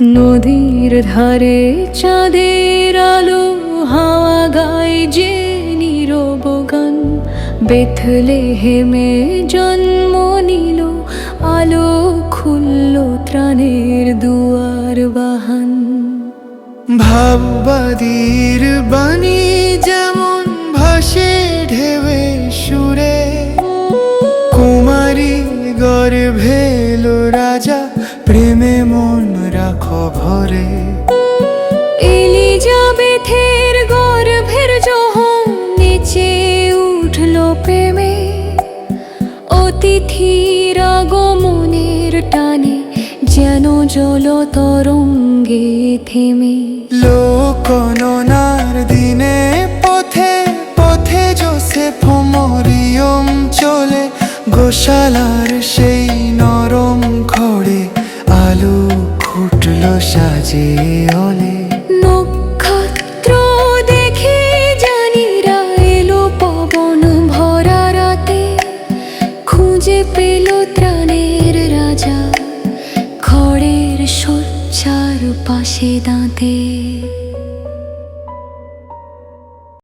নদীর ধারে চাঁদের আলো, হাওয়া গায় যে নীরব গান। বেথলে হেমে জন্ম নিল, আলো খুলল ত্রাণের দুয়ার বাহান। ভাববাদীর বাণী যেমন ভাসে ঢেবে সুরে, কুমারী গর্ভেল ভরে এলিজাবেথের গর্ভের যখন নেচে উঠল প্রেমে। অতিথির আগমনের টানে যেন জল তরঙ্গে থেমে। লোকনার দিনে পথে পথে জোসেফ মরিয়ম চলে। গোশালার ফুটল সাজে নক্ষত্র দেখে জানিরা এলো পবন ভরা রাতে। খুঁজে পেল ত্রাণের রাজা খড়ের সজ্জার পাশে দাঁতে।